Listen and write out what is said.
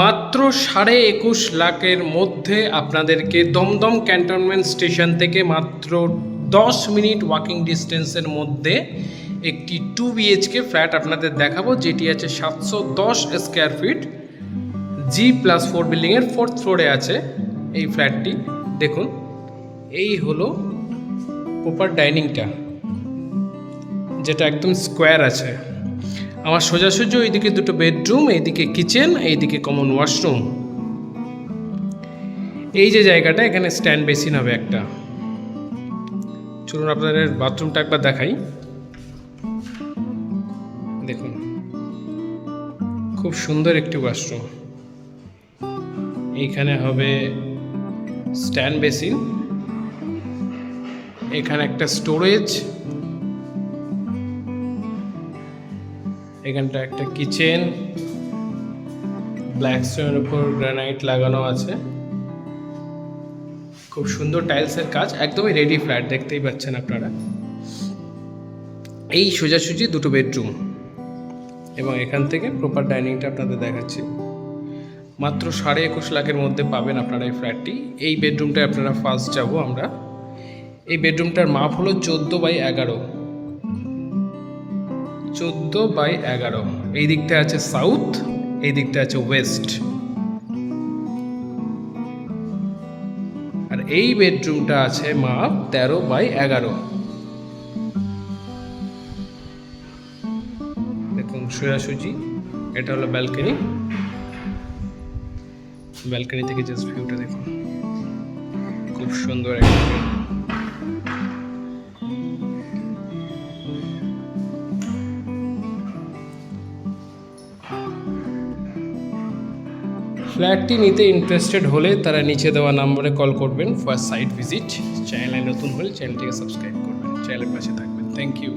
মাত্র সাড়ে একুশ লাখের মধ্যে আপনাদেরকে দমদম ক্যান্টনমেন্ট স্টেশন থেকে মাত্র দশ মিনিট ওয়াকিং ডিস্টেন্সের মধ্যে একটি টু বিএইচকে ফ্ল্যাট আপনাদের দেখাবো, যেটি আছে সাতশো দশ square feet G plus four বিল্ডিংয়ের ফোর্থ ফ্লোরে আছে এই ফ্ল্যাটটি দেখুন, এই হলো প্রপার ডাইনিংটা যেটা একদম স্কোয়ার আছে। আমার সোজাসুজি ওইদিকে দুটো বেডরুম, এইদিকে কিচেন, এইদিকে কমন ওয়াশরুম। এই যে জায়গাটা, এখানে স্ট্যান্ড বেসিন হবে একটা। চলুন আপনাদের বাথরুমটা একবার দেখাই। দেখুন, খুব সুন্দর একটি ওয়াশরুম। এইখানে হবে স্ট্যান্ড বেসিন। এখানে একটা স্টোরেজ। এখানটা একটা কিচেন ব্ল্যাক স্টোনের উপর গ্রানাইট লাগানো আছে। খুব সুন্দর টাইলসের কাজ, একদমই রেডি ফ্ল্যাট দেখতেই পাচ্ছেন আপনারা। এই সোজাসুজি দুটো বেডরুম এবং এখান থেকে প্রপার ডাইনিংটা আপনাদের দেখাচ্ছি। মাত্র সাড়ে একুশ লাখের মধ্যে পাবেন আপনারা এই ফ্ল্যাটটি এই বেডরুমটায় আপনারা ফার্স্ট যাব আমরা। এই বেডরুমটার মাপ হলো চোদ্দ বাই এগারো। চোদ্দ বাই এগারো। এই দিকটা আছে সাউথ, এই দিকটা আছে ওয়েস্ট। আর এই বেডরুমটা আছে মাপ তেরো বাই এগারো। দেখুন, সোজাসুজি, এটা হলো ব্যালকনি। ব্যালকনি থেকে জাস্ট ভিউটা দেখুন। খুব সুন্দর একটা ফ্ল্যাটটি নিতে ইন্টারেস্টেড হলে তারা নিচে দেওয়া নম্বরে কল করবেন ফর সাইট ভিজিট চ্যানেলে নতুন হলে চ্যানেলটিকে সাবস্ক্রাইব করবেন চ্যানেলের পাশে থাকবেন। Thank you